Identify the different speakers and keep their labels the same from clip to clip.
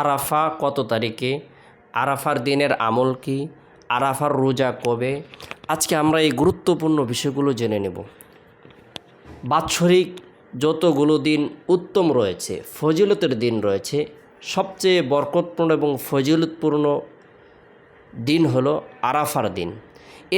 Speaker 1: আরাফা কত তারিখে? আরাফার দিনের আমল কি? আরাফার রোজা কবে? আজকে আমরা এই গুরুত্বপূর্ণ বিষয়গুলো জেনে নেব। বাৎসরিক যতগুলো দিন উত্তম রয়েছে, ফজিলতের দিন রয়েছে, সবচেয়ে বরকতপূর্ণ এবং ফজিলতপূর্ণ দিন হলো আরাফার দিন।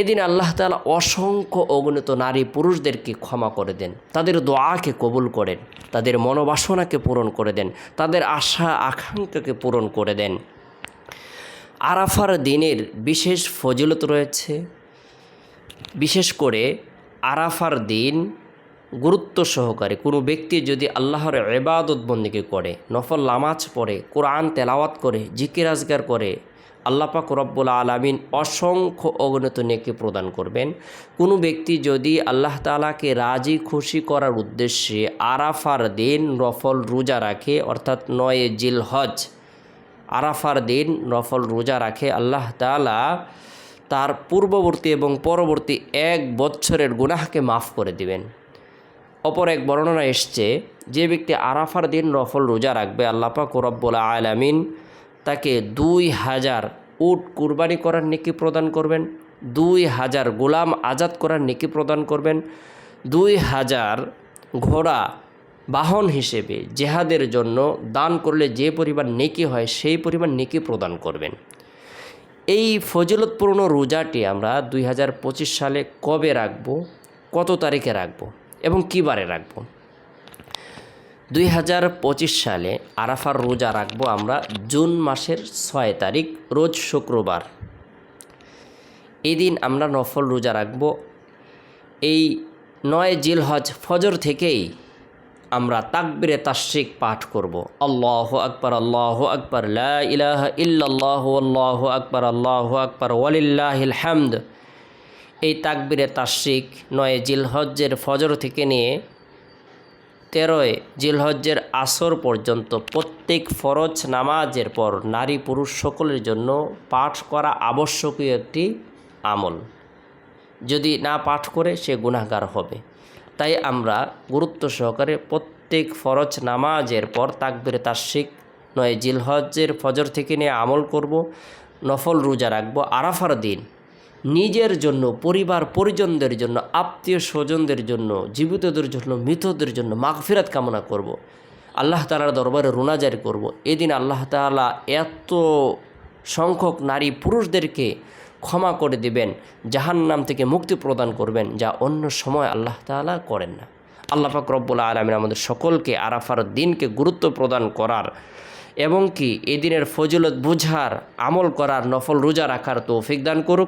Speaker 1: এদিন আল্লাহ তালা অসংখ্য অগণিত নারী পুরুষদেরকে ক্ষমা করে দেন। তাদের দোয়াকে কবুল করেন, তাদের মনোবাসনাকে পূরণ করে দেন, তাদের আশা আকাঙ্ক্ষাকে পূরণ করে দেন। আরাফার দিনের বিশেষ ফজিলত রয়েছে, বিশেষ করে আরাফার দিন গুরুত্ব সহকারে। কোনো ব্যক্তি যদি আল্লাহর এবাদত বন্দিকে করে, নফল নামাজ পড়ে, কোরআন তেলাওয়াত করে, জিকির আজগার করে আল্লাপাক রব্বুল আলমিন অসংখ্য অগণিত নেকি প্রদান করবেন। কোনো ব্যক্তি যদি আল্লাহ তালাকে রাজি খুশি করার উদ্দেশ্যে আরাফার দিন নফল রোজা রাখে, অর্থাৎ নয় জিল হজ আরাফার দিন নফল রোজা রাখে, আল্লাহ তালা তার পূর্ববর্তী এবং পরবর্তী এক বছরের গুনাহকে মাফ করে দিবেন। অপর এক বর্ণনা এসছে, যে ব্যক্তি আরাফার দিন নফল রোজা রাখবে আল্লাপাক রব্বুল আলামিন তাকে দুই হাজার উট কুরবানি করার নেকি প্রদান করবেন, দুই হাজার গোলাম আজাদ করার নেকি প্রদান করবেন, দুই হাজার ঘোড়া বাহন হিসেবে জেহাদের জন্য দান করলে যে পরিমাণ নেকি হয় সেই পরিমাণ নেকি প্রদান করবেন। এই ফজিলতপূর্ণ রোজাটি আমরা দুই হাজার পঁচিশ সালে কবে রাখব, কত তারিখে রাখব এবং কী বারে রাখব? দুই হাজার পঁচিশ সালে আরাফার রোজা রাখব আমরা জুন মাসের ছয় তারিখ, রোজ শুক্রবার। এই দিন আমরা নফল রোজা রাখব। এই নয় জিল হজ ফজর থেকেই আমরা তাকবিরে তাশ্রিক পাঠ করব। আল্লাহ আকবর আল্লাহ আকবর ইলাহা ইল্লাল্লাহু, আল্লাহ আকবর আল্লাহ আকবর, ওয়ালিল্লাহিল হামদ। এই তাকবিরে তাশ্রিক নয় জিলহজ্জের ফজর থেকে নিয়ে তেরোয় জিলহজ্জের আসর পর্যন্ত প্রত্যেক ফরজ নামাজের পর নারী পুরুষ সকলের জন্য পাঠ করা আবশ্যকীয় একটি আমল। যদি না পাঠ করে সে গুনাহগার হবে। তাই আমরা গুরুত্ব সহকারে প্রত্যেক ফরজ নামাজের পর তাকবিরে তাশ্বিক নয়, জিলহজ্জের ফজর থেকে নিয়ে আমল করব, নফল রোজা রাখব, আরাফার দিন নিজের জন্য, পরিবার, পরিজনদের জন্য, আত্মীয় স্বজনদের জন্য, জীবিতদের জন্য, মৃতদের জন্য মাগফিরাত কামনা করব। আল্লাহ তালার দরবারে রোনাজারি করব। এদিন আল্লাহ তালা এত সংখ্যক নারী পুরুষদেরকে ক্ষমা করে দিবেন জাহান নাম থেকে মুক্তি প্রদান করবেন, যা অন্য সময় আল্লাহ তালা করেন না আল্লাহ পাক আলমিন আমাদের সকলকে আরাফার দিনকে গুরুত্ব প্রদান করার এবং কি এদিনের ফজিলত বুঝার, আমল করার, নফল রোজা রাখার তৌফিক দান করুক